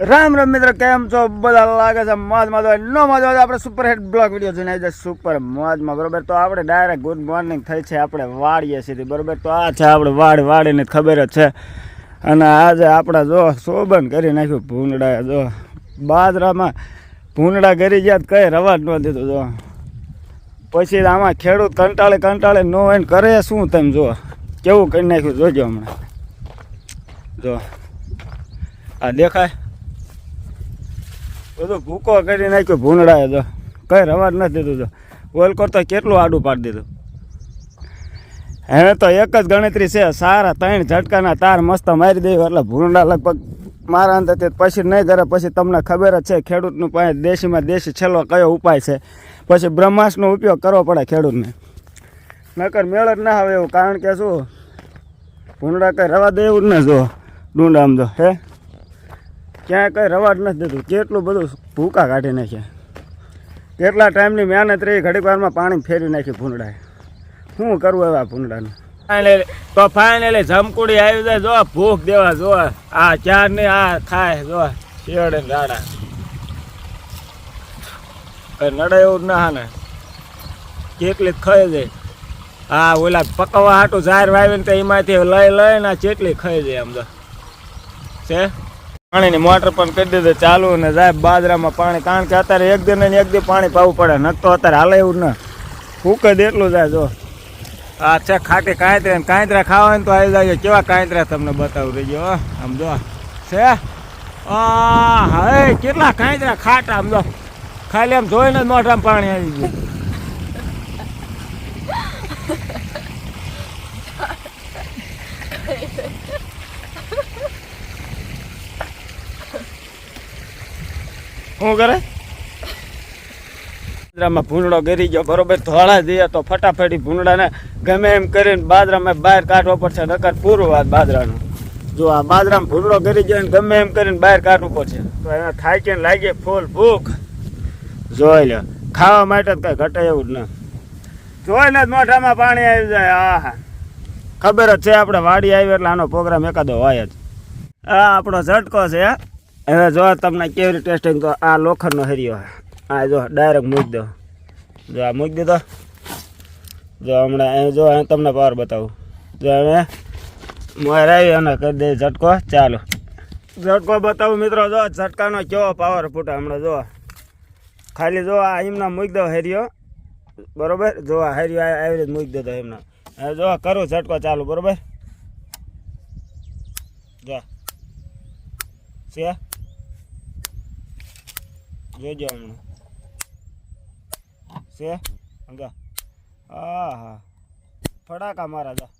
રામ રામ મિત્ર, કેમ છો? બધા લાગે છે મોજ મોજ હોય નો મોજ હોય આપણે સુપર હિટ બ્લોક વીડિયો જોઈને આવી જાય સુપર મોજમાં, બરોબર? તો આપણે ડાયરેક્ટ ગુડ મોર્નિંગ થઈ છે, આપણે વાડીએ છીએ બરોબર? તો આ છે આપણે વાડ, વાડીને ખબર જ છે. અને આજે આપણે જો શોભન કરી નાખ્યું ભૂંગળા જો બાજરામાં ભૂંડડા કરી ગયા તો રવા રવાજ ન દીધું, જો. પછી આમાં ખેડૂત કંટાળે કંટાળે નો હોય કરે શું તમે, જો. કેવું કરી નાખ્યું, જોજો હમણાં. જો. આ દેખાય? બધું ભૂકો કરી નાખ્યો, ભૂંગળાએ તો. કઈ જ નથી દીધું તો. ઓલ કરતો કેટલું આડું પાડી દીધું. હવે તો એક જ ગણતરી છે, સારા ત્રણ ઝટકાના તાર મસ્ત મારી દે એટલે ભૂંડા લગભગ મારા અંદર પછી નહીં કરે, પછી તમને ખબર જ છે, ખેડૂતનું પાસે દેશીમાં દેશી છેલ્લો કયો ઉપાય છે. પછી બ્રહ્માસ્ટનો ઉપયોગ કરવો પડે ખેડૂતને. નકર મેળ જ ના આવે એવું, કારણ કે શું? ભૂંડા કંઈ રવા દે એવું જ ને જો ડુંડા આમ જો હે? ક્યાંય કંઈ રવાજ નથી દીધું કેટલું બધું ભૂકા કાઢી નાખ્યા. કેટલા ટાઈમની મહેનત રહી, ઘડીક વારમાં પાણી ફેરી નાખી ભૂંડાએ શું કરવું એવા ભૂંડાનું તો ફાઇનલી જમકુડી આવી જાય, જો ભૂખ દેવા, જો આ ચાર ને આ ખાય, જો શેડે ગાડા કઈ નડે એવું ના ને કેટલી ખાઈ જાય. હા ઓલા પકવવા હાટું ઝાર વાવીને તો એમાંથી લઈ લઈને આ ચેટલી ખાઈ જાય આમ તો. છે? પાણીની મોટર પણ કરી દીધું, ચાલુ ને જાય બાજરામાં પાણી, કારણ કે અત્યારે એક દિન ને એક દિવસ પાણી પાવું પડે નક તો અત્યારે હાલે એવું ના. ફૂક જ એટલું જાય જો. આ છે ખાટી કાંતરા ને કાંતરા ખાવા ને તો આવી જાય. કેવા કાંતરા તમને બતાવું રહીજો. આમ જો, છે? હે, કેટલા કાંતરા ખાટા, આમ જો. ખાલી આમ જોઈને જ મોઢામાં પાણી આવી ગયું. શું કરે? બાજરામાં ભૂંડળો ગરી ગયો, બરોબર? ધોળા દઈએ તો ફટાફટી ભૂંડળાને ગમે એમ કરીને બાજરામાં બહાર કાઢવો પડશે, નકર પૂરું વાત બાજરાનું. જો આ બાજરામાં ભૂંડળો ગરી ગયો ને ગમે એમ કરીને બહાર કાઢવું પડશે. તો એને થાય કે લાગે, ફૂલ ભૂખ. જોઈ લે ખાવા માટે કઈ ઘટે એવું જ ના. જોઈને જ મોઢામાં પાણી આવી જાય, આહા. ખબર જ છે, આપણે વાડી આવી એટલે આનો પ્રોગ્રામ એકાદો હોય જ. આ આપણો ઝટકો છે હવે જો તમને કેવી ટેસ્ટિંગ તો આ લોખંડનો હરિયો આ જો ડાયરેક્ટ મૂકી દો. જો આ મૂકી દીધો. જો હમણાં અહીં જો અહીં તમને પાવર બતાવું. જો હવે મોર આવી અને કરી દે ઝટકો. ચાલો. ઝટકો બતાવું મિત્રો, જો ઝટકાનો કેવો પાવર ફૂટે હમણાં જો. ખાલી જો આ એમના મૂકી દો હેરિયો. બરોબર? જો આ હેરિયો આવી રીતે મૂકી દેતો એમના. જો કરું ઝટકો ચાલુ, બરોબર? જો. છે? જોજો હમણાં છે સમજા હા હા ફડાકા મારા જા